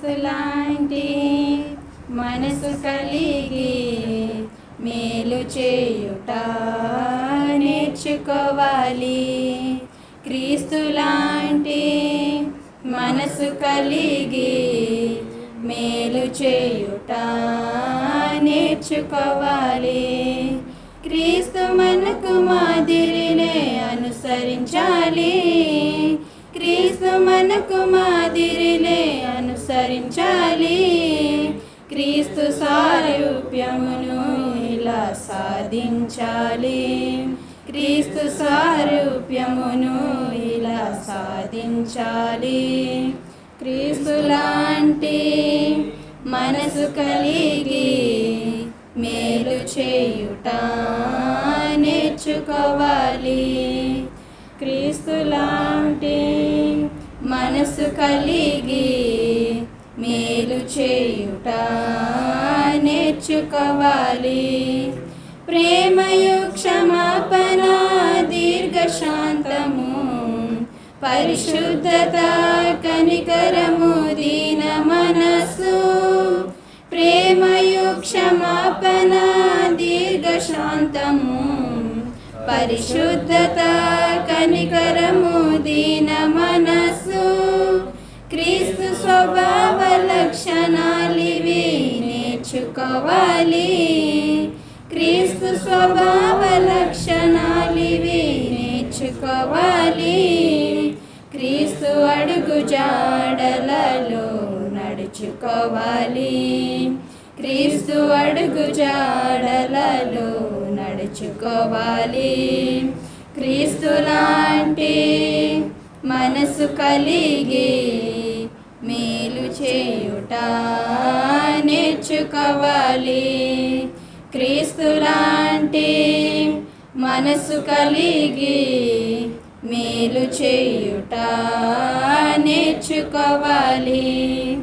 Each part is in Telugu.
క్రీస్తు లాంటి మనసు కలిగి మేలు చేయుట నేర్చుకోవాలి. క్రీస్తు లాంటి మనసు కలిగి మేలు చేయుట నేర్చుకోవాలి. క్రీస్తు మనకు మాదిరినే అనుసరించాలి. క్రీస్తు మనకు మాదిరినే అనుసరించాలి. క్రీస్తు సారూప్యమును ఇలా సాధించాలి. క్రీస్తు సారూప్యమును ఇలా సాధించాలి. క్రీస్తు లాంటి మనసు కలిగి మేలు చేయుట నేర్చుకోవాలి. క్రీస్తు లాంటి మనసు కలిగి మేలు చేయుట నేర్చుకోవాలి. ప్రేమయు క్షమాపణ దీర్ఘశాంతము పరిశుద్ధత కనికరము దీన మనస్సు ప్రేమయు క్షమాపణ దీర్ఘశాంతము పరిశుద్ధత కనికరము నేర్చుకోవాలి క్రీస్తు స్వభావ లక్షణాలివి నేర్చుకోవాలి. క్రీస్తు అడుగు జాడలలో నడుచుకోవాలి. క్రీస్తు అడుగు జాడలలో నడుచుకోవాలి. క్రీస్తు లాంటి మనసు కలిగి మేలు చేయుట కావాలి. క్రీస్తులాంటి మనసు కలిగి మేలు చేయుట నేర్చుకోవాలి.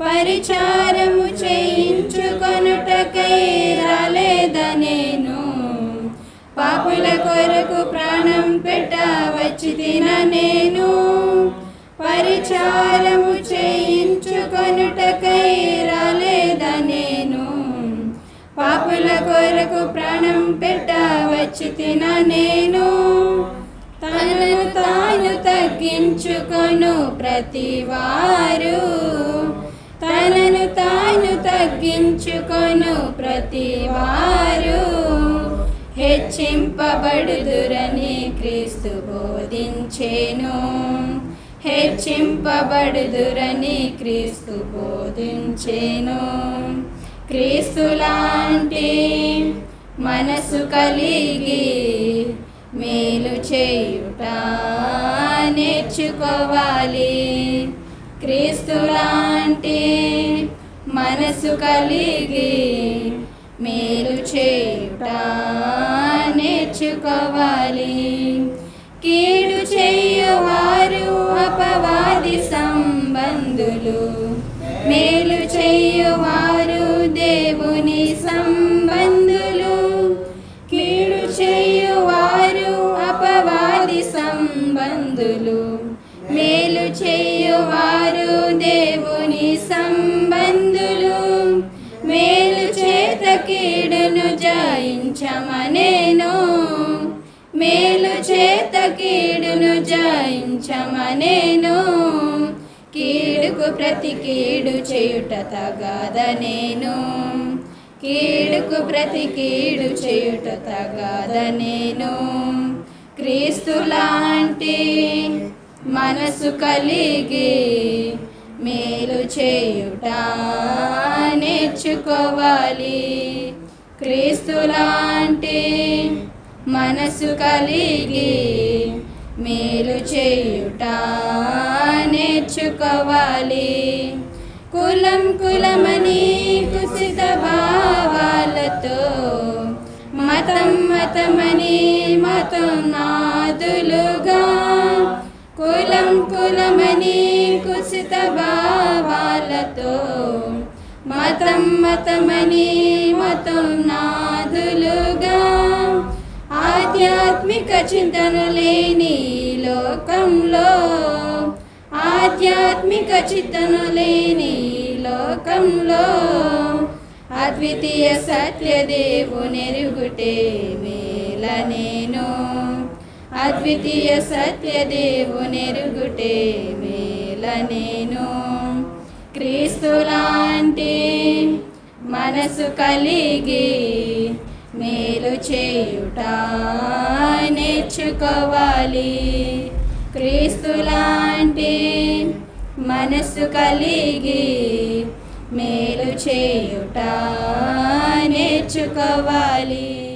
పరిచారము చేయించుకొనుటకై రాలేదనేను. పాపుల కొరకు ప్రాణం పెట్ట వచ్చి తిన నేను. పరిచారము చేయించుకొనుటకై ప్రాణం పెట్టవచ్చు తిన నేను. తనను తాను తగ్గించుకొను ప్రతివారు. తనను తాను తగ్గించుకొను ప్రతివారు. హెచ్చింపబడుదురని క్రీస్తు బోధించేను. హెచ్చింపబడుదురని క్రీస్తు బోధించేను. క్రీస్తు లాంటి మనసు కలిగి మేలు చేయుట నేర్చుకోవాలి. క్రీస్తు లాంటి మనసు కలిగి మేలు చేయుట నేర్చుకోవాలి. కీడు చేయువారు అపవాది సంబంధులు మేలు సంబంధులు. మేలు చేయువారు దేవుని సంబంధులు. మేలు చేత కీడును జయించమనేను. మేలు చేత కీడును జయించమనేను. కీడుకు ప్రతి కీడు చేయుట తగాదనేను. కీడుకు ప్రతి కీడు చేయుట తగాదనేను. నేను లాంటి మనసు కలిగి మేలు చేయుట నేర్చుకోవాలి. క్రీస్తు లాంటి మనసు కలిగి మేలు చేయుట నేర్చుకోవాలి. కులం కులమని కుసిత భావాలతో మతమని మతం నాదులుగా కులం కులమని కుసిత భావాలతో. మతం మతమని మతం నాదులుగా ఆధ్యాత్మిక చింతన లేని లోకంలో. ఆధ్యాత్మిక చింతన లేని లోకంలో. అద్వితీయ సత్య దేవునెరుగుటే మేల నేను. అద్వితీయ సత్య దేవునెరుగుటే మేల నేను. క్రీస్తు లాంటి మనసు కలిగి మేలు చేయుట నేర్చుకోవాలి. క్రీస్తు లాంటి మనసు కలిగి మేలు చేయుట నేర్చుకోవాలి.